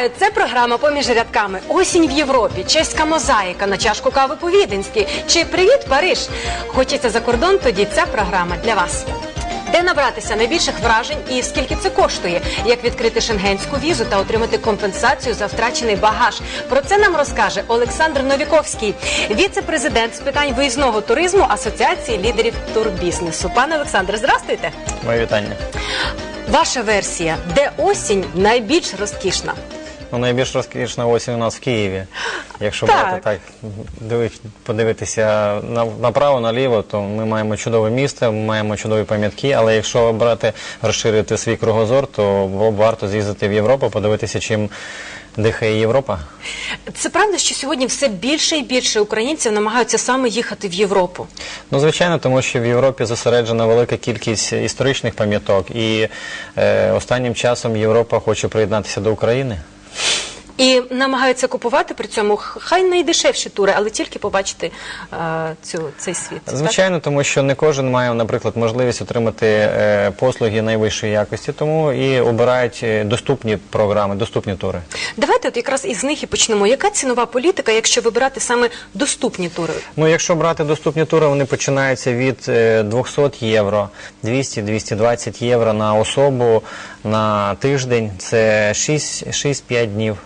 Вітаю, це програма поміж рядками. Осінь в Європі, чеська мозаїка на чашку кави по віденськи Чи привіт, Париж? Хочеться за кордон, тоді ця програма для вас. Де набратися найбільших вражень і скільки це коштує? Як відкрити шенгенську візу та отримати компенсацію за втрачений багаж? Про це нам розкаже Олександр Новіковський, віце-президент з питань виїзного туризму Асоціації лідерів турбізнесу. Пане Олександре, здрастуйте. Моє вітання. Ваша версія, де осінь найбільш розкішна? Ну, найбільш розкішна осінь у нас в Києві. Якщо Так. брати так, дивись- подивитися на- направо, наліво, то ми маємо чудове місто, ми маємо чудові пам'ятки, але якщо брати, розширити свій кругозор, то варто з'їздити в Європу, подивитися, чим дихає Європа. Це правда, що сьогодні все більше і більше українців намагаються саме їхати в Європу. Ну, звичайно, тому що в Європі зосереджена велика кількість історичних пам'яток, і е, останнім часом Європа хоче приєднатися до України. І намагаються купувати при цьому хай найдешевші тури, але тільки побачити е, цю, цей світ. так? Звичайно, тому що не кожен має, наприклад, можливість отримати е, послуги найвищої якості, тому і обирають е, доступні програми, доступні тури. Давайте от якраз із них і почнемо. Яка цінова політика, якщо вибирати саме доступні тури? Ну, якщо брати доступні тури, вони починаються від е, 200 євро, 200-220 євро на особу на тиждень. Це 6-5 днів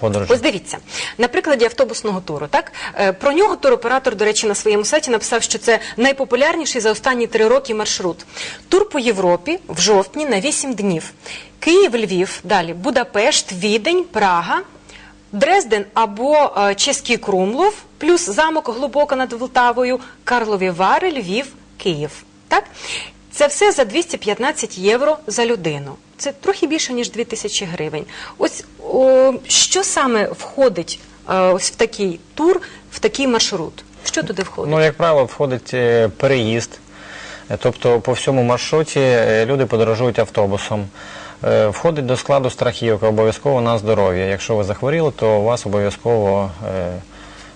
подорожі. Ось дивіться, на прикладі автобусного туру, так Е, про нього туроператор, до речі, на своєму сайті написав, що це найпопулярніший за останні три роки маршрут. Тур по Європі в жовтні на 8 днів. Київ, Львів, далі Будапешт, Відень, Прага. Дрезден або е, Чеський Крумлов, плюс замок глибоко над Волтавою, Карлові Вари, Львів, Київ. Так? Це все за 215 євро за людину. Це трохи більше, ніж 2000 гривень. Ось о, що саме входить е, ось в такий тур, в такий маршрут? Що туди входить? Ну, як правило, входить е, переїзд. Е, Тобто по всьому маршруті е, люди подорожують автобусом. Е, Входить до складу страхівка обов'язково на здоров'я. Якщо ви захворіли, то у вас обов'язково е,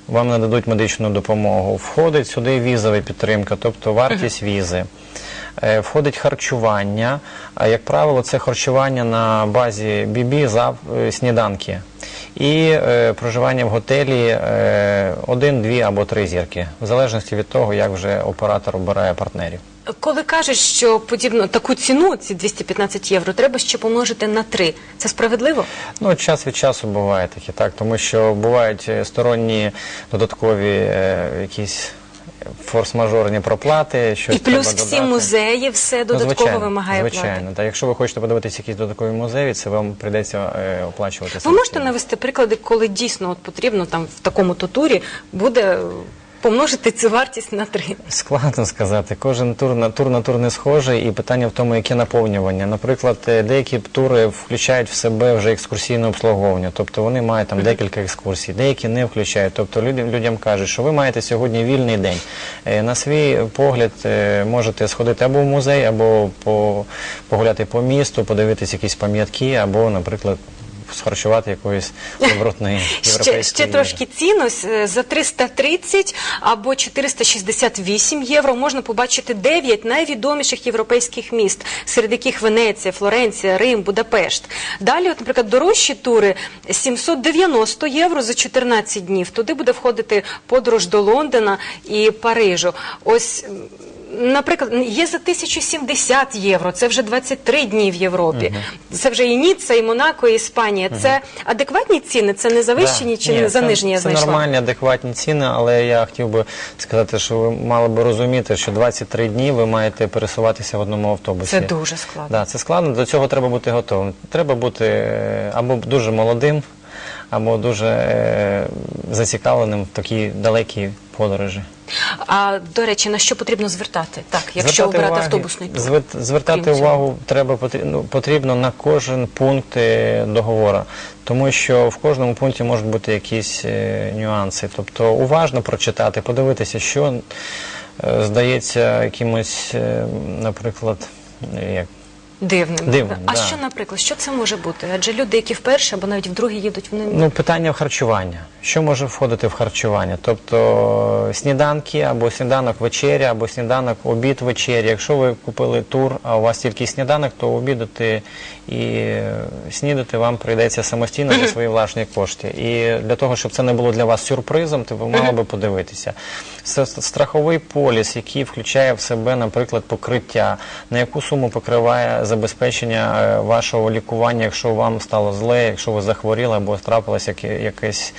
вам нададуть медичну допомогу. Входить сюди візова підтримка, тобто вартість візи. Е, Входить харчування. А як правило, це харчування на базі бібі за е, сніданки. І е, проживання в готелі один, дві або три зірки, в залежності від того, як вже оператор обирає партнерів. Коли кажуть, що подібно таку ціну, ці 215 євро, треба ще помножити на 3. Це справедливо? Ну, час від часу буває таке, так, тому що бувають сторонні додаткові е, якісь форс-мажорні проплати. що І плюс треба всі додати. музеї, все Ну, додатково звичайно, вимагає Звичайно, плати. та якщо ви хочете подивитися якісь додаткові музеї, це вам прийдеться е, оплачувати. Ви можете навести приклади, коли дійсно от потрібно там в такому то турі буде помножити цю вартість на 3? Складно сказати. Кожен тур на тур на тур не схожий, і питання в тому, яке наповнювання. Наприклад, е, деякі тури включають в себе вже екскурсійне обслуговування, тобто вони мають там декілька екскурсій, деякі не включають. Тобто людям, людям кажуть, що ви маєте сьогодні вільний день. Е, На свій погляд е, можете сходити або в музей, або по, погуляти по місту, подивитися якісь пам'ятки, або, наприклад, схарчувати якоїсь добротної Ще, європейської ще їжі. трошки ціну С- за 330 або 468 євро можна побачити 9 найвідоміших європейських міст, серед яких Венеція, Флоренція, Рим, Будапешт. Далі, от, наприклад, дорожчі тури 790 євро за 14 днів. Туди буде входити подорож до Лондона і Парижу. Ось. Наприклад, є за 1070 євро, це вже 23 дні в Європі. Це вже і Ніцца, і Монако, і Іспанія. Це адекватні ціни? Це не завищені Да. чи Ні, не занижені я це знайшла? нормальні, адекватні ціни, але я хотів би сказати, що ви мали би розуміти, що 23 дні ви маєте пересуватися в одному автобусі. Це дуже складно. Да, це складно, до цього треба бути готовим. Треба бути е, або дуже молодим, або дуже е, зацікавленим в такій далекій подорожі. А до речі, на що потрібно звертати? Так, якщо Звертати обирати уваги- автобусний тур. звер- звертати Крім цього. увагу треба потрібно, ну, потрібно на кожен пункт е, договору, тому що в кожному пункті можуть бути якісь е, нюанси. Тобто уважно прочитати, подивитися, що е, здається якимось, наприклад, як Дивним. Дивним, а да. що, наприклад, що це може бути? Адже люди, які вперше або навіть вдруге їдуть, вони Ну, питання в харчування. Що може входити в харчування? Тобто сніданки або сніданок вечеря, або сніданок обід вечеря. Якщо ви купили тур, а у вас тільки сніданок, то обідати і снідати вам прийдеться самостійно за свої власні кошти. І для того, щоб це не було для вас сюрпризом, то ви мали би подивитися. Страховий поліс, який включає в себе, наприклад, покриття, на яку суму покриває забезпечення е, вашого лікування, якщо вам стало зле, якщо ви захворіли або трапилось яке- якесь.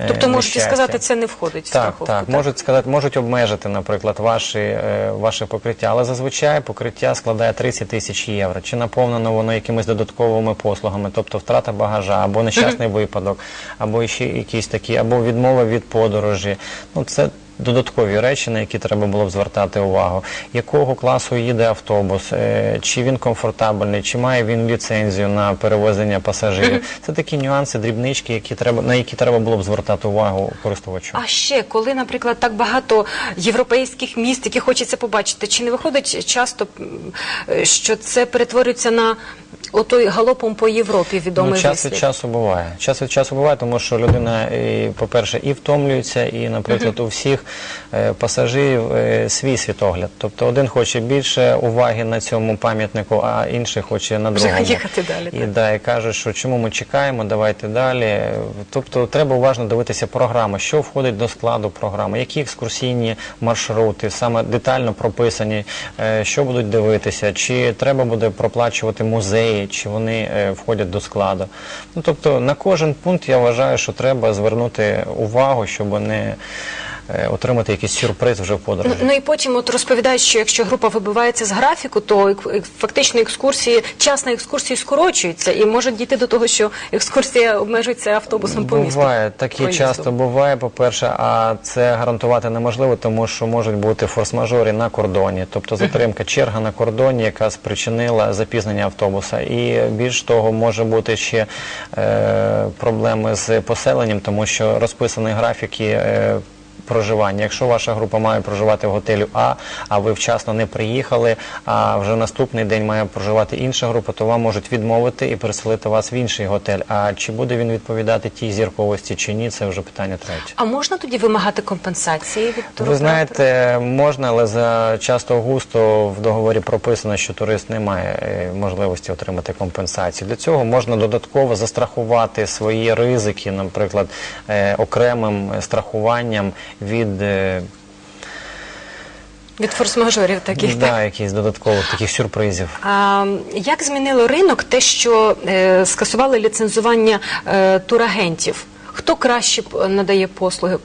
е, тобто можуть сказати, це не входить в Так, страховку. так, можуть сказати, можуть обмежити, наприклад, ваші, е, ваше покриття, але зазвичай покриття складає 30 тисяч євро. Чи наповнено воно якимись додатковими послугами, тобто втрата багажа, або нещасний випадок, або ще якісь такі, або відмова від подорожі. Ну це. Додаткові речі, на які треба було б звертати увагу, якого класу їде автобус, е, чи він комфортабельний, чи має він ліцензію на перевезення пасажирів. Це такі нюанси, дрібнички, які треба на які треба було б звертати увагу користувачу. А ще коли, наприклад, так багато європейських міст, які хочеться побачити, чи не виходить часто, е, що це перетворюється на отой галопом по Європі відомий Ну, час від часу буває. Час від часу буває, тому що людина, по-перше, і втомлюється, і, наприклад, у всіх е, пасажирів е, свій світогляд. Тобто один хоче більше уваги на цьому пам'ятнику, а інший хоче на другому. їхати далі, І, так. да, і каже, що чому ми чекаємо, давайте далі. Тобто треба уважно дивитися програму, що входить до складу програми, які екскурсійні маршрути, саме детально прописані, е, що будуть дивитися, чи треба буде проплачувати музеї, чи вони е, входять до складу. Ну, тобто на кожен пункт я вважаю, що треба звернути увагу, щоб не е, отримати якийсь сюрприз вже в подорожі. Ну і потім от розповідають, що якщо група вибивається з графіку, то ек- ек- фактично екскурсії, час на екскурсії скорочується і може дійти до того, що екскурсія обмежується автобусом по місту. Буває, таке проїзду. часто буває, по-перше, а це гарантувати неможливо, тому що можуть бути форс-мажорі на кордоні, тобто затримка черга на кордоні, яка спричинила запізнення автобуса. І більш того, може бути ще е, проблеми з поселенням, тому що розписані графіки. Е, Проживання. Якщо ваша група має проживати в готелю А, а ви вчасно не приїхали, а вже наступний день має проживати інша група, то вам можуть відмовити і переселити вас в інший готель. А чи буде він відповідати тій зірковості чи ні, це вже питання третє. А можна тоді вимагати компенсації від Ви знаєте, можна, але за часто густо в договорі прописано, що турист не має е, можливості отримати компенсацію. Для цього можна додатково застрахувати свої ризики, наприклад, е, окремим е, страхуванням від е, від форс-мажорів таких. так? да, якихось додаткових таких сюрпризів. А як змінило ринок те, що е, скасували ліцензування е, турагентів? Хто краще надає послуги?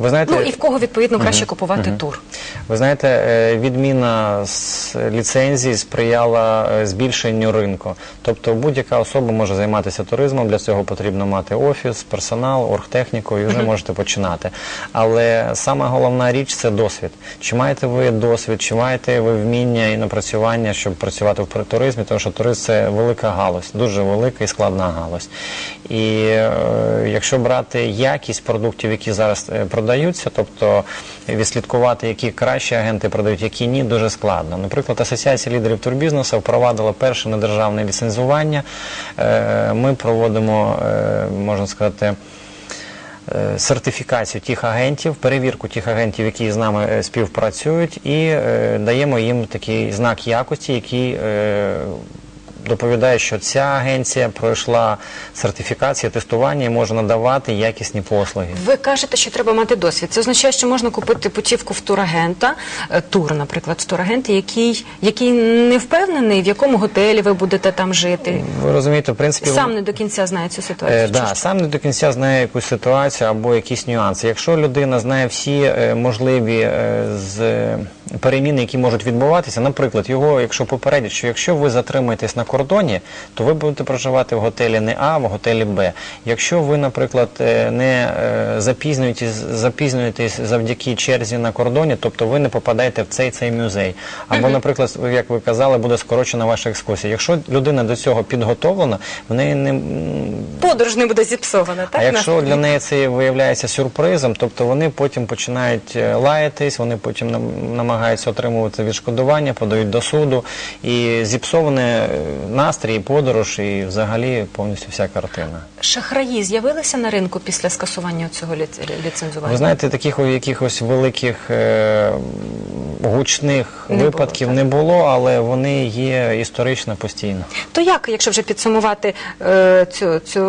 Ви знаєте, Ну і в кого відповідно краще купувати тур? Ви знаєте, е, відміна з ліцензії сприяла е, збільшенню ринку. Тобто будь-яка особа може займатися туризмом, для цього потрібно мати офіс, персонал, оргтехніку і вже можете починати. Але сама головна річ це досвід. Чи маєте ви досвід, чи маєте ви вміння і напрацювання, щоб працювати в туризмі, тому що туризм це велика галузь, дуже велика і складна галузь. І е, якщо брати якість продуктів, які зараз е, продаються, тобто відслідкувати, які кращі агенти продають, які ні, дуже складно. Наприклад, Асоціація лідерів турбізнесу впровадила перше недержавне ліцензування. Е, Ми проводимо, е, можна сказати, е, сертифікацію тих агентів, перевірку тих агентів, які з нами співпрацюють, і даємо їм такий знак якості, який доповідає, що ця агенція пройшла сертифікацію, тестування і може надавати якісні послуги. Ви кажете, що треба мати досвід. Це означає, що можна купити путівку в турагента, е, тур, наприклад, в турагента, який, який не впевнений, в якому готелі ви будете там жити. Ви розумієте, в принципі, Сам не до кінця знає цю ситуацію. Е, чи да, що? сам не до кінця знає якусь ситуацію або якісь нюанси. Якщо людина знає всі е, можливі е, з е, переміни, які можуть відбуватися, наприклад, його, якщо попередять, що якщо ви затримаєтесь на кордоні, то ви будете проживати в готелі не А, а в готелі Б. Якщо ви, наприклад, е, не е, запізнюєтесь, запізнюєтесь завдяки черзі на кордоні, тобто ви не попадаєте в цей цей музей. Або, наприклад, як ви казали, буде скорочена ваша екскурсія. Якщо людина до цього підготовлена, в неї не Подорож не буде зіпсована, так? а якщо для неї це виявляється сюрпризом, тобто вони потім починають е, лаятись, вони потім нам- намагаються намагаються отримувати відшкодування, подають до суду. І зіпсований е, настрій, подорож і взагалі повністю вся картина. Шахраї з'явилися на ринку після скасування цього ліц- ліцензування? Ви знаєте, таких якихось великих е, гучних Не випадків не було, але вони є історично постійно. То як, якщо вже підсумувати е, цю, цю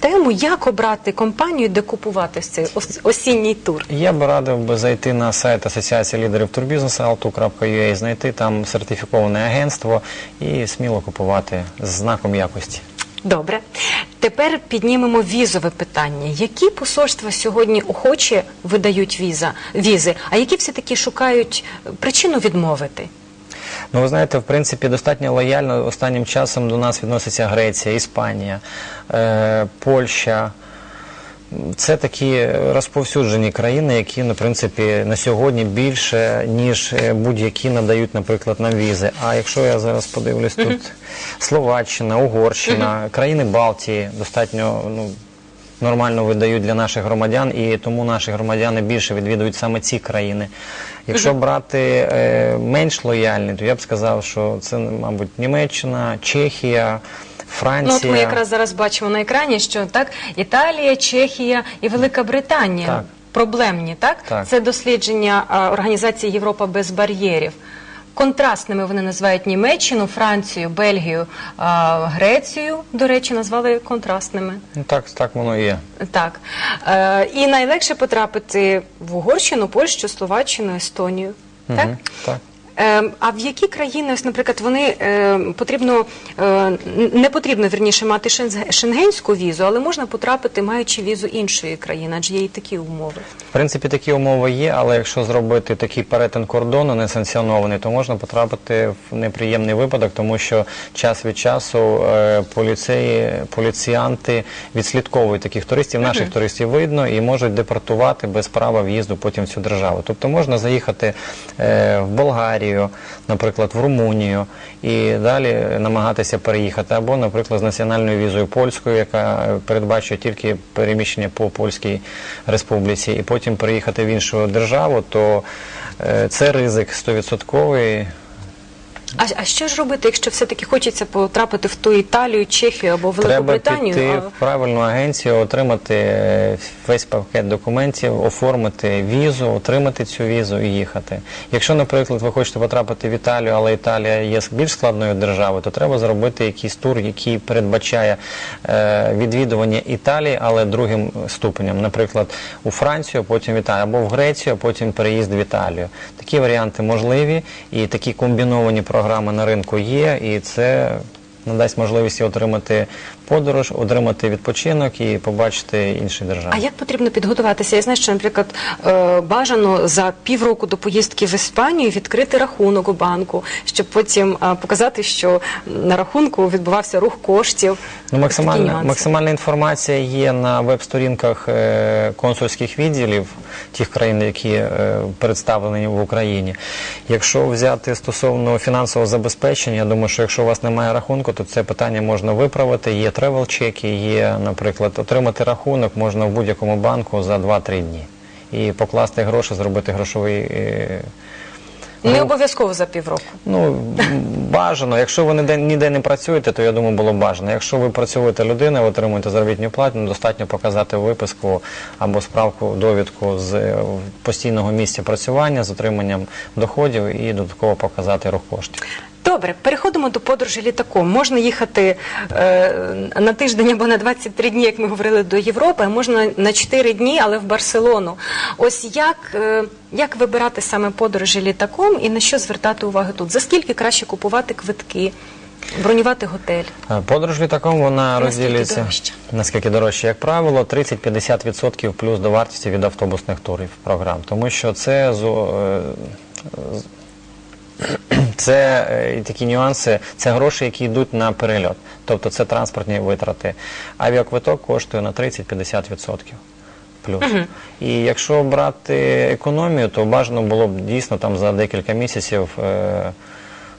тему, як обрати компанію, де купувати цей ос- осінній тур? Я б радив би зайти на сайт Асоціації лідерів турбізнесу altu.ua, знайти там сертифіковане агентство і сміло купувати з знаком якості. Добре. Тепер піднімемо візове питання. Які посольства сьогодні охоче видають віза, візи, а які все-таки шукають е, причину відмовити? Ну, ви знаєте, в принципі, достатньо лояльно останнім часом до нас відноситься Греція, Іспанія, е, Польща. Це такі розповсюджені країни, які, ну, в принципі, на сьогодні більше, ніж е, будь-які надають, наприклад, нам візи. А якщо я зараз подивлюсь, тут Словаччина, Угорщина, країни Балтії достатньо ну, нормально видають для наших громадян, і тому наші громадяни більше відвідують саме ці країни. Якщо брати е, менш лояльні, то я б сказав, що це, мабуть, Німеччина, Чехія, Франція. Ну, от ми якраз зараз бачимо на екрані, що так Італія, Чехія і Велика Британія Так. проблемні, так? Так. Це дослідження а, організації Європа без бар'єрів. Контрастними вони називають Німеччину, Францію, Бельгію, а, Грецію, до речі, назвали контрастними. Ну, так, так воно і є. Так. Е, і найлегше потрапити в Угорщину, Польщу, Словаччину, Естонію. Так? Так. Е, а в які країни, ось, наприклад, вони е, потрібно е, не потрібно вірніше мати шенгенську візу, але можна потрапити, маючи візу іншої країни, адже є і такі умови. В принципі, такі умови є, але якщо зробити такий перетин кордону несанкціонований, то можна потрапити в неприємний випадок, тому що час від часу е, поліцеї, поліціянти відслідковують таких туристів, наших туристів видно і можуть депортувати без права в'їзду потім в цю державу. Тобто можна заїхати е, в Болгарію, наприклад, в Румунію і далі намагатися переїхати, або, наприклад, з національною візою польською, яка передбачує тільки переміщення по польській республіці, і потім переїхати в іншу державу, то е, це ризик 100%. А, а що ж робити, якщо все-таки хочеться потрапити в ту Італію, Чехію або Треба Великобританію? піти а- в правильну агенцію, отримати е, весь пакет документів, оформити візу, отримати цю візу і їхати. Якщо, наприклад, ви хочете потрапити в Італію, але Італія є більш складною державою, то треба зробити якийсь тур, який передбачає е, відвідування Італії, але другим ступенем. Наприклад, у Францію, потім в Італію, або в Грецію, потім переїзд в Італію. Такі варіанти можливі, і такі комбіновані програми на ринку є, і це надасть можливість отримати подорож, отримати відпочинок і побачити інші держави. А як потрібно підготуватися? Я знаю, що, наприклад, е, бажано за півроку до поїздки в Іспанію відкрити рахунок у банку, щоб потім е, показати, що на рахунку відбувався рух коштів. Ну, максимальна, максимальна інформація є на веб-сторінках е, консульських відділів тих країн, які е, представлені в Україні. Якщо взяти стосовно фінансового забезпечення, я думаю, що якщо у вас немає рахунку, то це питання можна виправити. Є тревел-чеки, є, наприклад, отримати рахунок можна в будь-якому банку за 2-3 дні. І покласти гроші, зробити грошовий. е, Не обов'язково за півроку. Ну, бажано. Якщо ви ніде, ніде не працюєте, то я думаю, було б бажано. Якщо ви працюєте людина, ви отримуєте заробітну плату, ну, достатньо показати виписку або справку, довідку з е, постійного місця працювання з отриманням доходів і додатково показати рух коштів. Добре, переходимо до подорожі літаком. Можна їхати е, на тиждень або на 23 дні, як ми говорили, до Європи, а можна на 4 дні, але в Барселону. Ось як, е, як вибирати саме подорожі літаком і на що звертати увагу тут? За скільки краще купувати квитки, бронювати готель? Е, Подорож літаком вона Наскільки розділюється дорожче? наскільки дорожче, як правило, 30-50% плюс до вартості від автобусних турів програм. Тому що це зо- е, з- це е, такі нюанси, це гроші, які йдуть на перельот. Тобто це транспортні витрати. Авіаквиток коштує на 30-50%. Плюс. І якщо брати економію, то бажано було б дійсно там за декілька місяців е,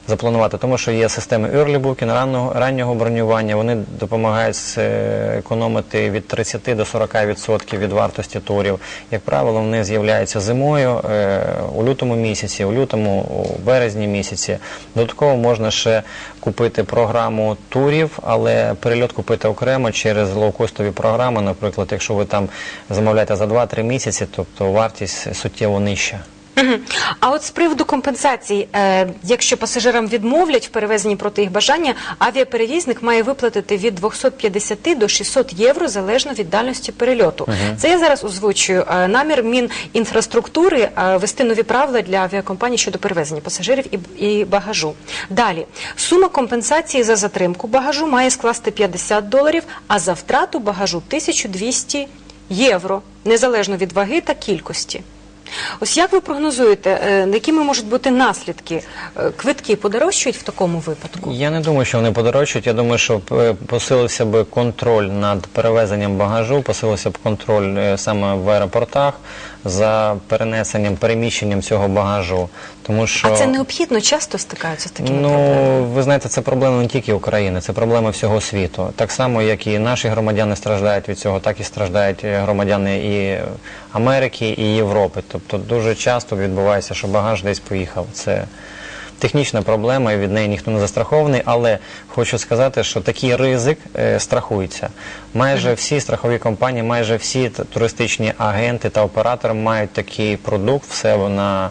запланувати, тому що є системи early booking, раннього, раннього бронювання. Вони допомагають е, економити від 30 до 40% від вартості турів. Як правило, вони з'являються зимою е, у лютому місяці, у лютому, у березні місяці. Додатково можна ще купити програму турів, але перельот купити окремо через лоукостові програми. Наприклад, якщо ви там замовляєте за 2-3 місяці, тобто вартість суттєво нижча. Мгм. А от з приводу компенсацій, е, якщо пасажирам відмовлять в перевезенні проти їх бажання, авіаперевізник має виплатити від 250 до 600 євро залежно від дальності перельоту. Це я зараз озвучую е, намір Мінінфраструктури е, вести нові правила для авіакомпаній щодо перевезення пасажирів і, і багажу. Далі сума компенсації за затримку багажу має скласти 50 доларів, а за втрату багажу 1200 євро, незалежно від ваги та кількості. Ось як ви прогнозуєте, е, якими можуть бути наслідки? Е, Квитки подорожчують в такому випадку? Я не думаю, що вони подорожчають. Я думаю, що е, посилився б контроль над перевезенням багажу, посилився б контроль е, саме в аеропортах за перенесенням, переміщенням цього багажу. Тому що А це необхідно часто стикаються з такими Ну, проблемами? ви знаєте, це проблема не тільки України, це проблема всього світу. Так само, як і наші громадяни страждають від цього, так і страждають е, громадяни і Америки, і Європи. Тобто дуже часто відбувається, що багаж десь поїхав. Це технічна проблема, і від неї ніхто не застрахований, але хочу сказати, що такий ризик е, страхується. Майже всі страхові компанії, майже всі туристичні агенти та оператори мають такий продукт в себе на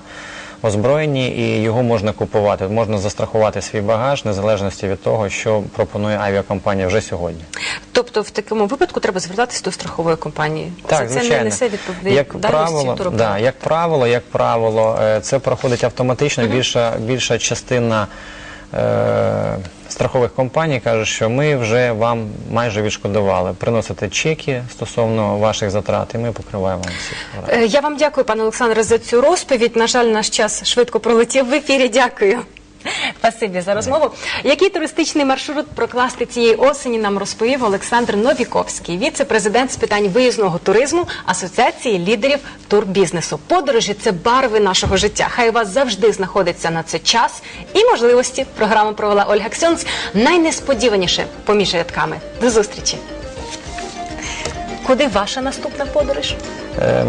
озброєнні, і його можна купувати. Можна застрахувати свій багаж незалежності від того, що пропонує авіакомпанія вже сьогодні. Тобто в такому випадку треба звертатися до страхової компанії. Так, це, це не несе несе Як правило, да, як правило, як правило, е, це проходить автоматично. Більша, більша частина страхових компаній каже, що ми вже вам майже відшкодували. Приносите чеки стосовно ваших затрат, і ми покриваємо вам всі. Е, Я вам дякую, пане Олександре, за цю розповідь. На жаль, наш час швидко пролетів в ефірі. Дякую. Спасибі за розмову. Який туристичний маршрут прокласти цієї осені нам розповів Олександр Новіковський, віце-президент з питань виїзного туризму Асоціації лідерів турбізнесу. Подорожі це барви нашого життя. Хай у вас завжди знаходиться на це час і можливості. Програму провела Ольга Ксьонц. Найнесподіваніше поміж рядками. До зустрічі. Куди ваша наступна подорож? Е.